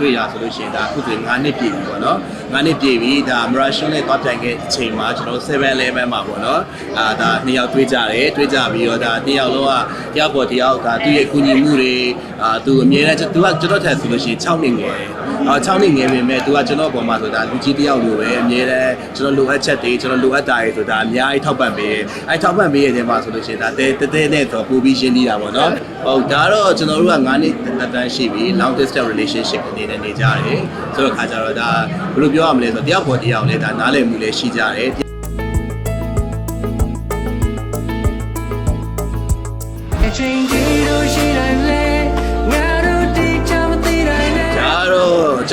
တွေ့ရဆိုလို့ရှိရင်ဒါအခုဆိုရင်9နှစ်ပြည့်ပြီပေါ့နော်9နှစ်ပြည့်ပြီဒါမရာရှင်နဲ့တွားတိုင်ခဲ့အချိန်မှာကျွန်တော်7-11မှာပေါ့နော်အာဒါနှစ်ယောက်တွေ့ကြတယ်တွေ့ကြပြီးတော့ဒါနှစ်ယောက်လုံးကတယောက်ပေါ်တယောက်ဒါသူ့ရဲ့ကုညီမှုတွေအာသူအမြဲတမ်းသူကကျွန်တော်ထက်ဆိုလို့ရှိရင်6နှစ်ငယ်တယ် အာ6နှစ်ငယ်ပေမဲ့သူကကျွန်တော်ပေါ်မှာဆိုတာလူကြီးတယောက်လိုပဲအမြဲတမ်းကျွန်တော်လိုအပ်ချက်တွေကျွန်တော်လိုအပ်တာတွေဆိုတာအများကြီးထောက်ပံ့ပေးတယ်အဲထောက်ပံ့ပေးရတဲ့မှာဆိုလို့ရှိရင်ဒါတဲတဲနဲ့တော့ပူပြီးရှင်းနေတာပေါ့နော်ဟုတ်ဒါတော့ကျွန်တော်တို့က9နှစ်တက်တန်းရှိပြီ long distance relationship အနေနဲ့နေကြတယ်ဆိုတော့ခါကြတော့ဒါဘယ်လိုပြောရမလဲဆိုတော့တယောက်ပေါ်တယောက်လည်းဒါနားလည်မှုလည်းရှိကြတယ်အချိန်ကြီးလို့ရှိ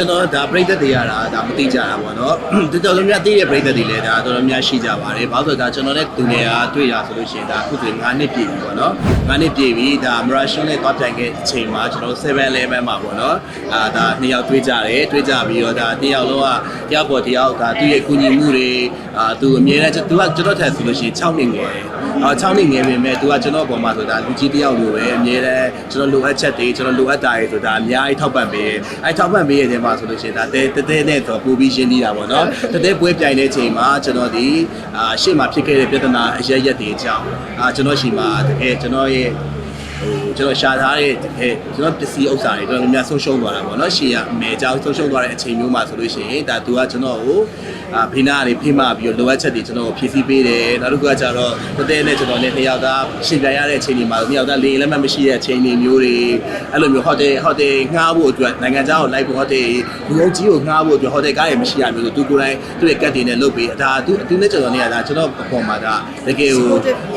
ကတော့ကျွန်တော်ဒါပြိသက်တွေရတာဒါမသိကြတာပေါ့နော်တော်တော်များများသိတဲ့ပြိသက်တွေလည်းဒါတော်တော်များရှိကြပါတယ်ဘာလို့လဲဆိုတော့ဒါကျွန်တော်နဲ့သူငယ်အားတွေ့ရဆိုလို့ရှိရင်ဒါအခုဆိုရင်9နှစ်ပြည့်ပြီပေါ့နော်9နှစ်ပြည့်ပြီဒါမရာရှင်နဲ့တွားတိုင်ခဲ့အချိန်မှာကျွန်တော်7-11မှာပေါ့နော်အာဒါနှစ်ယောက်တွေ့ကြတယ်တွေ့ကြပြီးတော့ဒါနှစ်ယောက်လုံးကတယောက်ပေါ်တယောက်ဒါသူ့ရဲ့ကုညီမှုတွေအာသူအမြဲတမ်းသူကကျွန်တော်ထက်ဆိုလို့ရှိရင်6နှစ်ငယ်တယ် အော်6နှစ်ငယ်ပေမဲ့သူကကျွန်တော်ပေါ်မှာဆိုတာလူကြီးတယောက်လိုပဲအမြဲတမ်းကျွန်တော်လိုအပ်ချက်တွေကျွန်တော်လိုအပ်တာတွေဆိုတာအများကြီးထောက်ပံ့ပေးတယ်အဲထောက်ပံ့ပေးရတဲ့မှာဆိုလို့ရှိရင်ဒါတဲတဲနဲ့တော့ပူပြီးရှင်းနေတာပေါ့နော်တဲတဲပွဲပြိုင်တဲ့အချိန်မှာကျွန်တော်ဒီအာရှေ့မှာဖြစ်ခဲ့တဲ့ပြဿနာအရရက်တွေအကြောင်းအာကျွန်တော်ရှိမှာတကယ်ကျွန်တော်ရဲ့ ဟိုကျွန်တော်ရှာထားတဲ့တကယ်ကျွန်တော်ပစ္စည်းဥစ္စာတွေတော်တော်များများဆုံးရှုံးသွားတာပေါ့နော်ရှေ့ကအမေအကြောင်းဆုံးရှုံးသွားတဲ့အချိန်မျိုးမှာဆိုလို့ရှိရင်ဒါသူကကျွန်တော်ကိုအာဖိနာတွေဖိမပြီးတော့လိုအပ်ချက်တွေကျွန်တော်ကိုဖြည့်ဆည်းပေးတယ်နောက်တစ်ခုကကျတော့တတဲနဲ့ကျွန်တော်နဲ့နှစ်ယောက်သားရှင်ပြန်ရတဲ့အချိန်တွေမှာနှစ်ယောက်သားလေလက်မှတ်မရှိတဲ့အချိန်တွေမျိုးတွေအဲ့လိုမျိုးဟိုတယ်ဟိုတယ်ငှားဖို့အတွက်နိုင်ငံခြားကိုလိုက်ဖို့ဟိုတယ် လူအုပ်ကြီးကိုငှားဖို့အတွက်ဟိုတယ်ကားတွေမရှိရမျိုးဆိုသူကိုယ်တိုင်သူ့ရဲ့ကတ်တွေနဲ့လုပ်ပေးဒါသူသူနဲ့ကျွန်တော်နဲ့ကဒါကျွန်တော်အပေါ်မှာဒါတကယ်ကို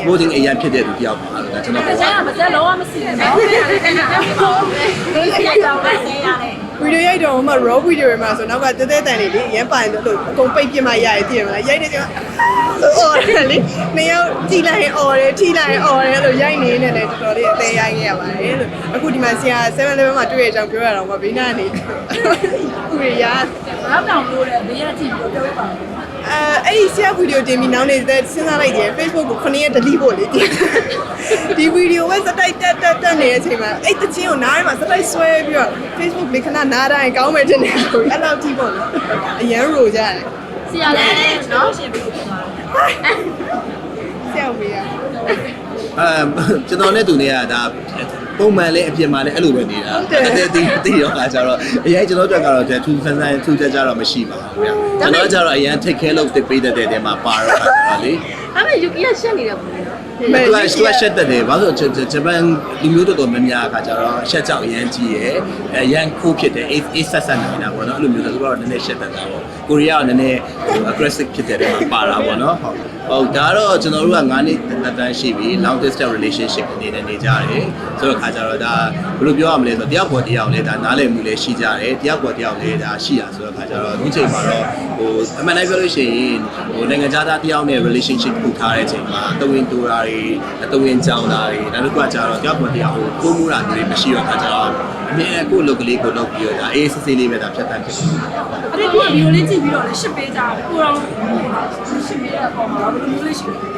voting အရင်ဖြစ်တဲ့သူတယောက်ပါလို့ဒါကျွန်တော်ကျပြောန်ပါကမစက်လုံးဝမရှိဘူးနော်ဒီကြောင်ပဲဆဲရတယ် ဗီဒီယိုရိုက်တော့မှ raw video တွေမှာဆိုနောက်ကတဲတဲတန်လေးလေရမ်းပိုင်လို့လို့အကုန်ပိတ်ပြစ်မှရရတည်ရမလားရိုက်တဲ့ချိန်မှာအော်တယ်လေနှစ်ယောက်ကြည်လိုက်ရင်အော်တယ်ထိလိုက်ရင်အော်တယ်လို့ရိုက်နေနေတယ်တော်တော်လေးအသေးရိုက်ခဲ့ရပါတယ်လို့အခုဒီမှာဆရာ7 level မှာတွေ့ရအောင်ပြောရတော့မှဘေးနားနေဥရရနောက်တောင်လို့တဲ့ဘေးရကြည့်ပြီးပြောပြပါဦးအဲအဲ့ဒီဆရာဗီဒီယိုတင်ပြီးနောက်နေတဲ့စဉ်းစားလိုက်တယ် Facebook ကို9ရက် delete ဖို့လေတင် ဒီဗီဒီယိုပဲစတိုက်တက်တက်တက်နေတဲ့အချိန်မှာအဲ့တချင်းကိုနားထဲမှာစတိုက်ဆွဲပြီးတော့ Facebook လေးခဏနားတိုင်းကောင်းမယ်တင်နေဆိုပြီးအဲ့လောက်ကြည့်ပေါ့နော်အရန်ရိုကြတယ်ဆရာလည်းနော်ရှင်ပြီးသွားတယ်ဆရာမေးရအဲကျွန်တော်နဲ့သူနဲ့ကဒါပုံမှန်လေးအပြင်မှာလည်းအဲ့လိုပဲနေတာတကယ်တည်းတည်ရောကကြတော့အရင်ကျွန်တော်တို့ကတော့ထူးဆန်းဆန်းထူးခြားခြားတော့မရှိပါဘူးဗျကျွန်တော်ကျတော့အရင် take care လုပ်တဲ့ပေးတဲ့တဲ့မှာပါတော့တာလေအဲ့မဲ့ယူကီကရှက်နေတယ်ပေါ့နော်သူကသူကရှက်တဲ့တယ်ဘာလို့ဆိုဂျပန်လူမျိုးတော်တော်များများအခါကျတော့ရှက်ကြောက်အရင်ကြီးရယ်အရင်ခိုးဖြစ်တယ်အေးအေးဆက်ဆက်နေတာပေါ့နော်အဲ့လိုမျိုးဆိုတော့နည်းနည်းရှက်တဲ့တာပေါ့ကိုရီးယားကနည်းနည်း aggressive ဖြစ်တဲ့မှာပါတာပေါ့နော်ဟုတ်ဟုတ်ဒါတော့ကျွန်တော်တို့က9နှစ်တက်တန်းရှိပြီ long distance relationship အနေနဲ့နေကြတယ်ဆိုတော့ခါကျတော့ဒါဘယ်လိုပြောရမလဲဆိုတော့တယောက်ပေါ်တယောက်လည်းဒါနားလည်မှုလည်းရှိကြတယ်တယောက်ပေါ်တယောက်လည်းဒါရှိရဆိုတော့ခါကျတော့အခုချိန်မှာတော့ဟိုအမှန်တိုင်းပြောလို့ရှိရင်ဟိုနိုင်ငံခြားသားတယောက်နဲ့ relationship ပူထားတဲ့အချိန်မှာတဝင်းတူတာတွေတဝင်းကြောင်းတာတွေနောက်တစ်ခုကကျတော့တယောက်ပေါ်တယောက်ဟိုကိုးမှုတာတွေမရှိတော့ခါကျတော့အမြဲကိုယ့်လုပ်ကလေးကိုလုပ်ပြီးတော့ဒါအေးစစ်စစ်လေးပဲဒါဖြတ်တန်းဖြစ်တယ်အဲ့ဒီဗီဒီယိုလေးကြည့်ပြီးတော့လည်းရှစ်ပေးကြတယ်ကိုတော့ရှစ်ပေးတဲ့အပေါ်မှာဘယ်လိုမျိုးလေးရှိလဲ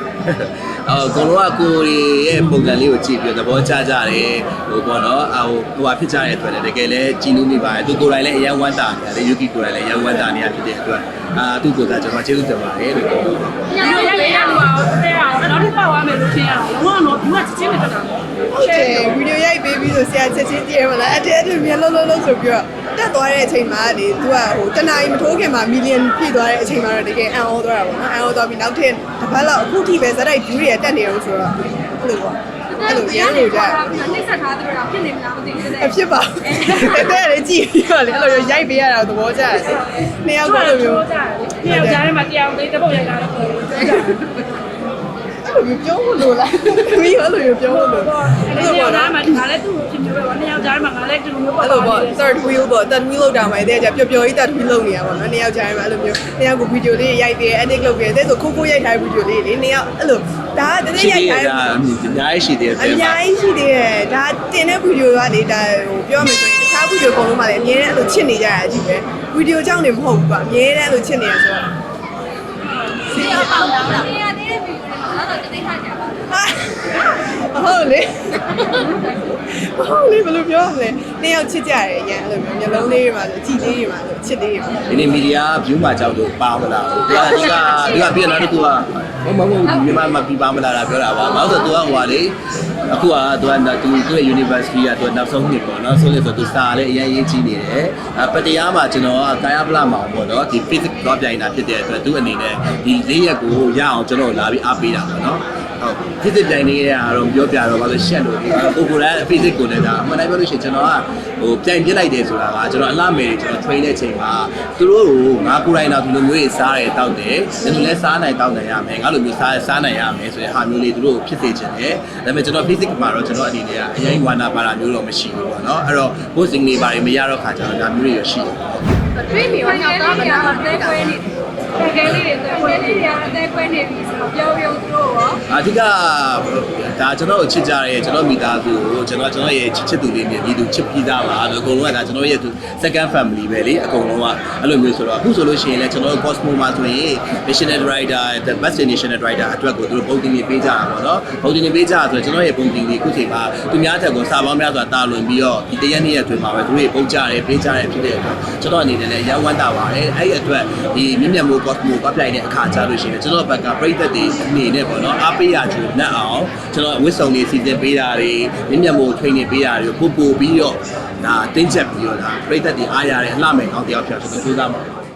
အော်ကိုတော့ကိုရီရဲ့ပုံစံလေးကိုကြည့်ပြီးတော့သဘောကျကြတယ်ဟိုပေါ့နော်အဟိုဟိုဟာဖြစ်ကြတဲ့အတွက်လည်းတကယ်လည်းကြည်နူးမိပါတယ်သူကိုယ်တိုင်လည်းအရန်ဝမ်းတာနေတယ်ယူကီကိုယ်တိုင်လည်းအရန်ဝမ်းတာနေရဖြစ်တဲ့အတွက်အာသူ့ကိုယ်ကကျွန်တော်ကျေးဇူးတင်ပါတယ်လို့ပြောဒီလိုရိုက်ရအောင်တဲ့အောင် အောင်လုံးဝတော့ဒီကချစ်ချင်းနေတက်တာပေါ့ဟုတ်တယ်ဗီဒီယိုရိုက်ပေးပြီးဆိုဆရာချက်ချင်းတည်ရမလားအဲ့တဲ့အဲ့လိုမျိုးလုံးလုံးလုံးဆိုပြီးတော့တက်သွားတဲ့အချိန်မှာလေသူကဟိုတနားရီမထိုးခင်မှာမီလီယံပြည့်သွားတဲ့အချိန်မှာတော့တကယ်အံ့ဩသွားတာပေါ့နော်အံ့ဩသွားပြီးနောက်ထပ်တစ်ပတ်လောက်အခုထိပဲဇက်တိုက် view တွေတက်နေအောင်ဆိုတော့အဲ့လိုပေါ့အဲ့လိုရမ်းလို့ကြနှိမ့်ဆက်ထားတဲ့တော့ဖြစ်နေမလားမသိဘူးတဲ့အဖြစ်ပါတဲ့တဲ့လေးကြည့်ပြီးတော့လေအဲ့လိုမျိုးရိုက်ပေးရတာသဘောကျတယ်နှစ်ယောက်ကအဲ့လိုမျိုးကြတယ်ဒီယောက်ကြားထဲမှာတရားလေးတစ်ပုတ်ရိုက်တာတော့ဟုတ်တယ်အဲ့ လိုမျိုးပြောဖို့လို့လားမီးအဲ့လိုမျိုးပြောဖို့လို့အဲ့လိုပေါ့နော်။ငါလည်းသူ့ကိုဖြစ်မျိုးပဲ။နှစ်ယောက်ကြားမှာငါလည်းဒီလိုမျိုးအဲ့လိုပေါ့ third wheel ပေါ့ third wheel လောက်တာမှတဲ့ကြပျော်ပျော်ကြီး third wheel လောက်နေရပါတော့နှစ်ယောက်ကြားမှာအဲ့လိုမျိုးနှစ်ယောက်ကိုဗီဒီယိုလေးရိုက်ပေး edit လုပ်ပေးတဲ့ဆိုခိုးခိုးရိုက်ထားတဲ့ဗီဒီယိုလေးလေနှစ်ယောက်အဲ့လိုဒါကတကယ်ရှိရိုက်သေးထားတယ်တဲ့ဒါအများကြီးရှိသေးတယ်အများကြီးရှိသေးတယ်ဒါတင်တဲ့ဗီဒီယိုကလေဒါဟိုပြောမယ်ဆိုရင်တခြားဗီဒီယိုပုံလုံးမှာလည်းအများနဲ့အဲ့လိုချစ်နေကြရအကြည့်ပဲဗီဒီယိုကြောင့်နေမဟုတ်ဘူးကွာအများနဲ့အဲ့လိုချစ်နေရဆိုတော့ဒီယောက်ပေါက်တာ။ဒီရတဲ့ဗီဒီယိုတွေမှာတော့တိတ်ခါကြပါ ဟုတ်လေဟုတ်လေဘယ်လိုပြောရမလဲနှစ်ယောက်ချစ်ကြတယ်အရင်အဲ့လိုမျိုးမျိုးလုံးလေးတွေမှာဆိုကြည်လေးတွေမှာဆိုချစ်လေးတွေမှာဒီနေ့မီဒီယာဗျူးမှာကြောက်လို့ပါမလားသူကဒီကဒီကပြင်လာတော့သူကမမမမြန်မာမှာပြပါမလားပြောတာပါဘာလို့ဆိုသူကဟိုလေအခုကသူကသူသူ့ရဲ့ university ကသူနောက်ဆုံးနှစ်ပေါ့နော်ဆိုလို့ဆိုသူစာလည်းအရင်ရေးကြည့်နေတယ်ပတရားမှာကျွန်တော်ကကာယပလမှာပေါ့နော်ဒီ physics တော့ပြိုင်တာဖြစ်တဲ့အတွက်သူအနေနဲ့ဒီလေးရက်ကိုရအောင်ကျွန်တော်လာပြီးအားပေးတာပေါ့နော် ဟုတ် physics ပြိုင်နေရတာတော့ပြောပြတော့ဘာလို့ရှက်လို့ဒီကိုကိုလည်း physics ကိုလည်းဒါအမှန်တိုင်းပြောလို့ရှိရင်ကျွန်တော်ကဟိုပြိုင်ပြစ်လိုက်တယ်ဆိုတာကကျွန်တော်အလှမယ်ကျွန်တော် train တဲ့ချိန်မှာသူတို့ကိုငါကိုယ်တိုင်တော့ဒီလိုမျိုးစားတယ်တောက်တယ်ဒီလိုလဲစားနိုင်တောက်နိုင်ရမယ်ငါလိုမျိုးစားစားနိုင်ရမယ်ဆိုတဲ့ဟာမျိုးလေးသူတို့ဖြစ်စေချင်တယ်ဒါပေမဲ့ကျွန်တော် physics မှာတော့ကျွန်တော်အနေနဲ့ကအရင်ဝါနာပါတာမျိုးတော့မရှိဘူးပေါ့နော်အဲ့တော့ posting တွေပါတယ်မရတော့ခါကျတော့ဒါမျိုးတွေရရှိတယ်တွေ့ပြီရောတော့မနာအသေးကွဲနေ တယ်ကဲလေးတွေကွဲလေးတွေအသေးကွဲနေပြီဆိုတော့ပြောပြောသူတို့ရောအဓိက ဒါကျွန်တော်ကိုချစ်ကြရဲကျွန်တော်မိသားစုကိုကျွန်တော်ကျွန်တော်ရဲ့ချစ်ချစ်သူလေးမြင်ပြီးသူချစ်ပြီးသားပါလို့အကုန်လုံးကဒါကျွန်တော်ရဲ့ second family ပဲလေအကုန်လုံးကအဲ့လိုမျိုးဆိုတော့အခုဆိုလို့ရှိရင်လည်းကျွန်တော်တို့ Cosmo မှာဆိုရင် national rider the best national rider အတွက်ကိုသူတို့ပုံတင်နေပေးကြတာပေါ့နော်ပုံတင်နေပေးကြတာဆိုတော့ကျွန်တော်ရဲ့ပုံတင်လေးအခုချိန်မှာသူများတက်ကိုစာပေါင်းများစွာတာလွန်ပြီးတော့ဒီတရက်နေ့ရက်အတွင်းမှာပဲသူတို့တွေပုံကြတယ်ပေးကြတယ်ဖြစ်တဲ့အတွက်ကျွန်တော်အနေနဲ့လည်းရန်ဝမ်းတာပါတယ်အဲ့ဒီအတွက်ဒီမြင့်မြတ်မိုး Cosmo ကပြိုင်တဲ့အခါကျလို့ရှိရင်ကျွန်တော်ဘက်ကပြိသက်တွေအနေနဲ့ပေါ့နော်အားပေးရချူနဲ့အောင်ကျွန်တော်ဝစ်စုံတွေစီစဉ်ပေးတာတွေမြင့်မြတ်မိုး training ပေးတာတွေကိုပို့ပို့ပြီးတော့ဒါတင်းချက်ပြီးတော့ဒါပြိသက်တွေအားရတဲ့အလှမဲ့ကောင်းတယောက်ဖြစ်ကျွန်တော်ကြိုးစားမှာပါ